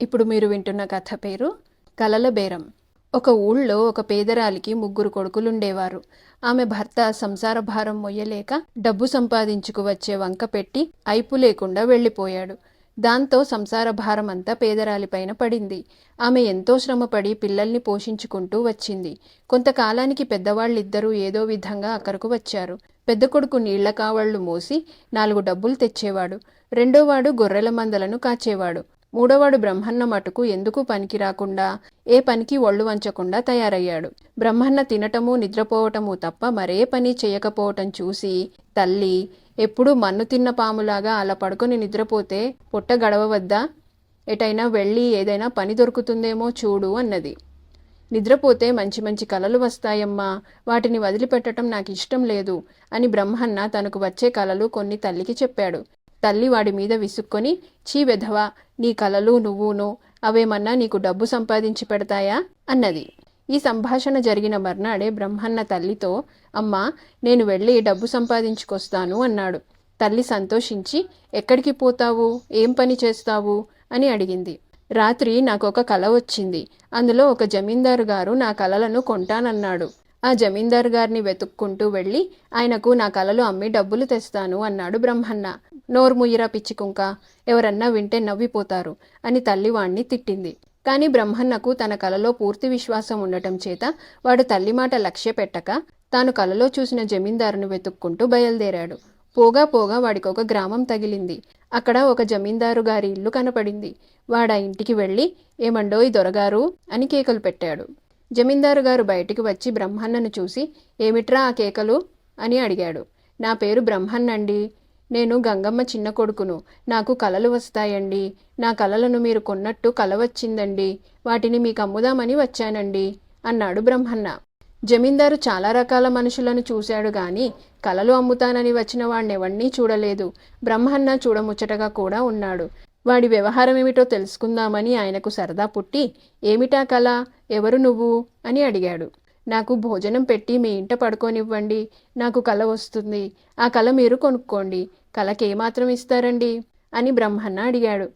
ఇప్పుడు మీరు వింటున్న కథ పేరు కలల బేరం. ఒక ఊళ్ళో ఒక పేదరాలికి ముగ్గురు కొడుకులుండేవారు. ఆమె భర్త సంసార భారం మొయ్యలేక డబ్బు సంపాదించుకు వచ్చే వంక పెట్టి ఐపు లేకుండా వెళ్ళిపోయాడు. దాంతో సంసార భారం అంతా పేదరాలిపైన పడింది. ఆమె ఎంతో శ్రమపడి పిల్లల్ని పోషించుకుంటూ వచ్చింది. కొంతకాలానికి పెద్దవాళ్ళిద్దరూ ఏదో విధంగా అక్కడకు వచ్చారు. పెద్ద కొడుకు నీళ్ళ కావళ్ళు మోసి నాలుగు డబ్బులు తెచ్చేవాడు. రెండోవాడు గొర్రెల మందలను కాచేవాడు. మూడోవాడు బ్రహ్మన్న మటుకు ఎందుకు పనికి రాకుండా ఏ పనికి ఒళ్ళు వంచకుండా తయారయ్యాడు. బ్రహ్మన్న తినటము నిద్రపోవటము తప్ప మరే పని చేయకపోవటం చూసి తల్లి ఎప్పుడూ మన్ను తిన్న పాములాగా అలా పడుకొని నిద్రపోతే పొట్ట గడవవద్దా? ఎటైనా వెళ్ళి ఏదైనా పని దొరుకుతుందేమో చూడు అన్నది. నిద్రపోతే మంచి మంచి కలలు వస్తాయమ్మా వాటిని వదిలిపెట్టడం నాకు ఇష్టం లేదు అని బ్రహ్మన్న తనకు వచ్చే కలలు కొన్ని తల్లికి చెప్పాడు. తల్లి వాడి మీద విసుక్కొని చీ వెధవా నీ కలలు నువ్వును అవేమన్నా నీకు డబ్బు సంపాదించి పెడతాయా? అన్నది. ఈ సంభాషణ జరిగిన మర్నాడే బ్రహ్మన్న తల్లితో అమ్మా నేను వెళ్ళి డబ్బు సంపాదించుకొస్తాను అన్నాడు. తల్లి సంతోషించి ఎక్కడికి పోతావు? ఏం పని చేస్తావు? అని అడిగింది. రాత్రి నాకు ఒక కల వచ్చింది. అందులో ఒక జమీందారు గారు నా కలలను కొంటానన్నాడు. ఆ జమీందారు గారిని వెతుక్కుంటూ వెళ్ళి ఆయనకు నా కలలు అమ్మి డబ్బులు తెస్తాను అన్నాడు బ్రహ్మన్న. నోర్ముయ్యరా పిచ్చికుంక ఎవరన్నా వింటే నవ్విపోతారు అని తల్లి వాణ్ణి తిట్టింది. కానీ బ్రహ్మన్నకు తన కలలో పూర్తి విశ్వాసం ఉండటం చేత వాడు తల్లి మాట లక్ష్య పెట్టక తాను కలలో చూసిన జమీందారును వెతుక్కుంటూ బయలుదేరాడు. పోగా పోగా వాడికొక గ్రామం తగిలింది. అక్కడ ఒక జమీందారు గారి ఇల్లు కనపడింది. వాడా ఇంటికి వెళ్ళి ఏమండోయ్ దొరగారు అని కేకలు పెట్టాడు. జమీందారు గారు బయటికి వచ్చి బ్రహ్మన్నను చూసి ఏమిట్రా ఆ కేకలు? అని అడిగాడు. నా పేరు బ్రహ్మన్నండి. నేను గంగమ్మ చిన్న కొడుకును. నాకు కలలు వస్తాయండి. నా కలలను మీరు కొన్నట్టు కల వచ్చిందండి. వాటిని మీకు అమ్ముదామని వచ్చానండి అన్నాడు బ్రహ్మన్న. జమీందారు చాలా రకాల మనుషులను చూశాడు గాని కలలు అమ్ముతానని వచ్చిన వాణ్ణెవన్నీ చూడలేదు. బ్రహ్మన్న చూడముచ్చటగా కూడా ఉన్నాడు. వాడి వ్యవహారం ఏమిటో తెలుసుకుందామని ఆయనకు సరదా పుట్టి ఏమిటా కళ? ఎవరు నువ్వు? అని అడిగాడు. నాకు భోజనం పెట్టి మీ ఇంట పడుకోనివ్వండి. నాకు కల వస్తుంది. ఆ కల మీరు కొనుక్కోండి. కలకి ఏమాత్రం ఇస్తారండి? అని బ్రహ్మన్న అడిగాడు.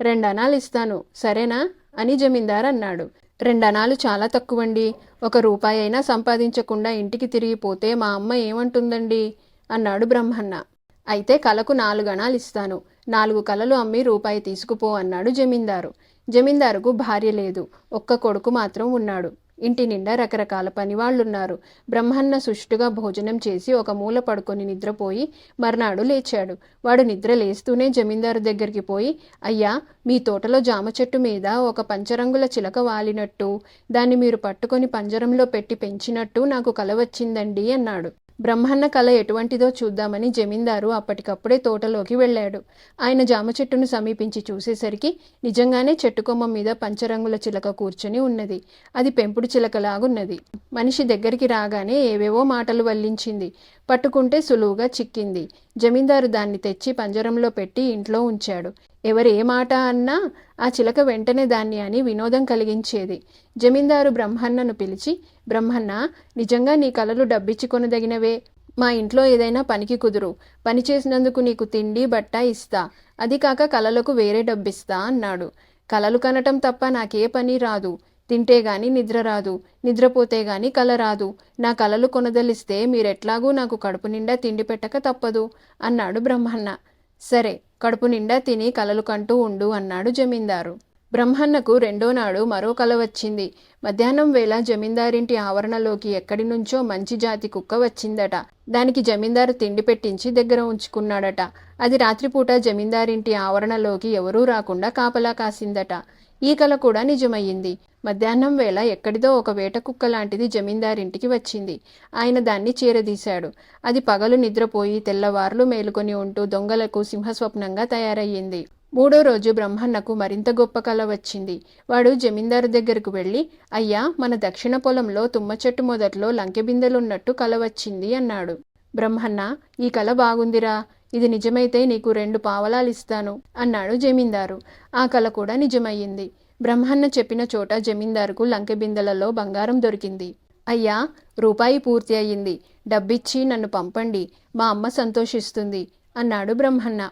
రెండనాలు ఇస్తాను. సరేనా? అని జమీందార్ అన్నాడు. రెండనాలు చాలా తక్కువండి. ఒక రూపాయి అయినా సంపాదించకుండా ఇంటికి తిరిగిపోతే మా అమ్మ ఏమంటుందండి? అన్నాడు బ్రహ్మన్న. అయితే కలకు నాలుగు అణాలు ఇస్తాను. నాలుగు కలలు అమ్మి రూపాయి తీసుకుపో అన్నాడు జమీందారు. జమీందారుకు భార్య లేదు. ఒక్క కొడుకు మాత్రం ఉన్నాడు. ఇంటి నిండా రకరకాల పనివాళ్ళున్నారు బ్రహ్మన్న సుష్టుగా భోజనం చేసి ఒక మూల పడుకొని నిద్రపోయి మర్నాడు లేచాడు. వాడు నిద్ర లేస్తూనే జమీందారు దగ్గరికి పోయి అయ్యా మీ తోటలో జామ చెట్టు మీద ఒక పంచరంగుల చిలక వాలినట్టు దాన్ని మీరు పట్టుకొని పంజరంలో పెట్టి పెంచినట్టు నాకు కల వచ్చిందండి అన్నాడు. బ్రహ్మన్న కళ ఎటువంటిదో చూద్దామని జమీందారు అప్పటికప్పుడే తోటలోకి వెళ్ళాడు. ఆయన జామ చెట్టును సమీపించి చూసేసరికి నిజంగానే చెట్టు కొమ్మ మీద పంచరంగుల చిలక కూర్చొని ఉన్నది. అది పెంపుడు చిలకలాగున్నది. మనిషి దగ్గరికి రాగానే ఏవేవో మాటలు వల్లించింది. పట్టుకుంటే సులువుగా చిక్కింది. జమీందారు దాన్ని తెచ్చి పంజరంలో పెట్టి ఇంట్లో ఉంచాడు. ఎవరు ఏ మాట అన్నా ఆ చిలక వెంటనే దాన్ని అని వినోదం కలిగించేది. జమీందారు బ్రహ్మన్నను పిలిచి బ్రహ్మన్న నిజంగా నీ కలలు డబ్బిచ్చుకొనదగినవే? మా ఇంట్లో ఏదైనా పనికి కుదురు. పని చేసినందుకు నీకు తిండి బట్ట ఇస్తా. అది కాక కలలకు వేరే డబ్బిస్తా అన్నాడు. కలలు కనటం తప్ప నాకే పని రాదు. తింటే గాని నిద్ర రాదు నిద్రపోతే గాని కల రాదు. నా కలలు కొనదలిస్తే మీరెట్లాగూ నాకు కడుపు నిండా తిండి పెట్టక తప్పదు అన్నాడు బ్రహ్మన్న. సరే కడుపు నిండా తిని కలలు కంటూ ఉండు అన్నాడు జమీందారు. బ్రహ్మన్నకు రెండో నాడు మరో కల వచ్చింది. మధ్యాహ్నం వేళ జమీందారింటి ఆవరణలోకి ఎక్కడి నుంచో మంచి జాతి కుక్క వచ్చిందట. దానికి జమీందారు తిండి పెట్టించి దగ్గర ఉంచుకున్నాడట. అది రాత్రిపూట జమీందారింటి ఆవరణలోకి ఎవరూ రాకుండా కాపలా కాసిందట. ఈ కల కూడా నిజమయ్యింది. మధ్యాహ్నం వేళ ఎక్కడిదో ఒక వేట కుక్క లాంటిది జమీందారింటికి వచ్చింది. ఆయన దాన్ని చేరదీశాడు. అది పగలు నిద్రపోయి తెల్లవార్లు మేలుకొని ఉంటూ దొంగలకు సింహస్వప్నంగా తయారయ్యింది. మూడో రోజు బ్రహ్మన్నకు మరింత గొప్ప కళ వచ్చింది. వాడు జమీందారు దగ్గరకు వెళ్ళి అయ్యా మన దక్షిణ పొలంలో తుమ్మ చెట్టు మొదట్లో లంకెబిందెలున్నట్టు కళ వచ్చింది అన్నాడు. బ్రహ్మన్న ఈ కళ బాగుందిరా. ఇది నిజమైతే నీకు రెండు పావలాలు ఇస్తాను అన్నాడు జమీందారు. ఆ కళ కూడా నిజమయ్యింది. బ్రహ్మన్న చెప్పిన చోట జమీందారుకు లంకెబిందెలలో బంగారం దొరికింది. అయ్యా రూపాయి పూర్తి అయ్యింది. డబ్బిచ్చి నన్ను పంపండి. మా అమ్మ సంతోషిస్తుంది అన్నాడు బ్రహ్మన్న.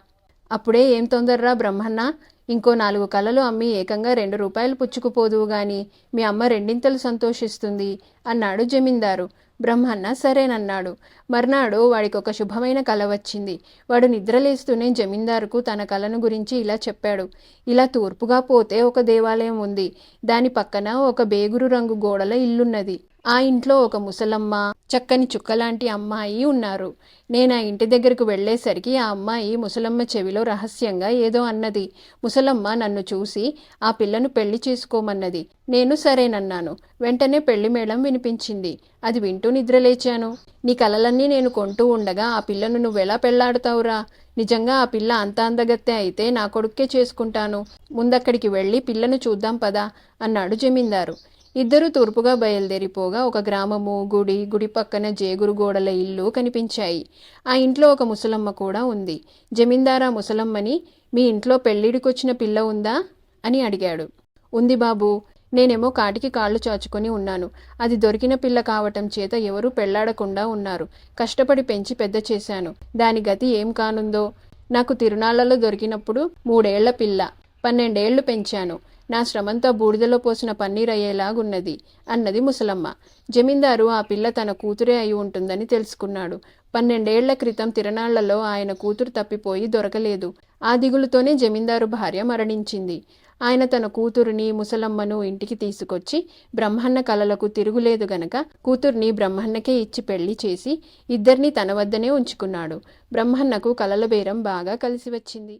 అప్పుడే ఏం తొందర్రా బ్రహ్మన్న? ఇంకో నాలుగు కలలు అమ్మి ఏకంగా రెండు రూపాయలు పుచ్చుకుపోదువు గాని మీ అమ్మ రెండింతలు సంతోషిస్తుంది అన్నాడు జమీందారు. బ్రహ్మన్న సరేనన్నాడు. మర్నాడు వాడికి ఒక శుభమైన కల వచ్చింది. వాడు నిద్రలేస్తూనే జమీందారుకు తన కలను గురించి ఇలా చెప్పాడు. ఇలా తూర్పుగా పోతే ఒక దేవాలయం ఉంది. దాని పక్కన ఒక బేగురు రంగు గోడల ఇల్లున్నది. ఆ ఇంట్లో ఒక ముసలమ్మ చక్కని చుక్కలాంటి అమ్మాయి ఉన్నారు. నేను ఆ ఇంటి దగ్గరకు వెళ్ళేసరికి ఆ అమ్మాయి ముసలమ్మ చెవిలో రహస్యంగా ఏదో అన్నది. ముసలమ్మ నన్ను చూసి ఆ పిల్లను పెళ్ళి చేసుకోమన్నది. నేను సరేనన్నాను. వెంటనే పెళ్ళి మేళం వినిపించింది. అది వింటూ నిద్రలేచాను. నీ కలలన్నీ నేను కొంటూ ఉండగా ఆ పిల్లను నువ్వెలా పెళ్ళాడుతావురా? నిజంగా ఆ పిల్ల అంత అందగత్తె అయితే నా కొడుక్కే చేసుకుంటాను. ముందక్కడికి వెళ్ళి పిల్లను చూద్దాం పదా అన్నాడు జమీందారు. ఇద్దరు తూర్పుగా బయలుదేరిపోగా ఒక గ్రామము గుడి గుడి పక్కన జేగురు గోడల ఇల్లు కనిపించాయి. ఆ ఇంట్లో ఒక ముసలమ్మ కూడా ఉంది. జమీందారా ముసలమ్మని మీ ఇంట్లో పెళ్ళిడికొచ్చిన పిల్ల ఉందా? అని అడిగాడు. ఉంది బాబు. నేనేమో కాటికి కాళ్ళు చాచుకొని ఉన్నాను. అది దొరికిన పిల్ల కావటం చేత ఎవరూ పెళ్ళాడకుండా ఉన్నారు. కష్టపడి పెంచి పెద్ద చేశాను. దాని గతి ఏం కానుందో? నాకు తిరునాళ్ళలో దొరికినప్పుడు మూడేళ్ళ పిల్ల. పన్నెండేళ్ళు పెంచాను. నా శ్రమంతా బూడిదలో పోసిన పన్నీర్ అయ్యేలాగున్నది అన్నది ముసలమ్మ. జమీందారు ఆ పిల్ల తన కూతురే అయి ఉంటుందని తెలుసుకున్నాడు. పన్నెండేళ్ళ క్రితం తిరణాళ్ళలో ఆయన కూతురు తప్పిపోయి దొరకలేదు. ఆ దిగులుతోనే జమీందారు భార్య మరణించింది. ఆయన తన కూతురుని ముసలమ్మను ఇంటికి తీసుకొచ్చి బ్రహ్మన్న కలలకు తిరుగులేదు గనక కూతుర్ని బ్రహ్మన్నకే ఇచ్చి పెళ్ళి చేసి ఇద్దరిని తన వద్దనే ఉంచుకున్నాడు. బ్రహ్మన్నకు కలల బేరం బాగా కలిసి వచ్చింది.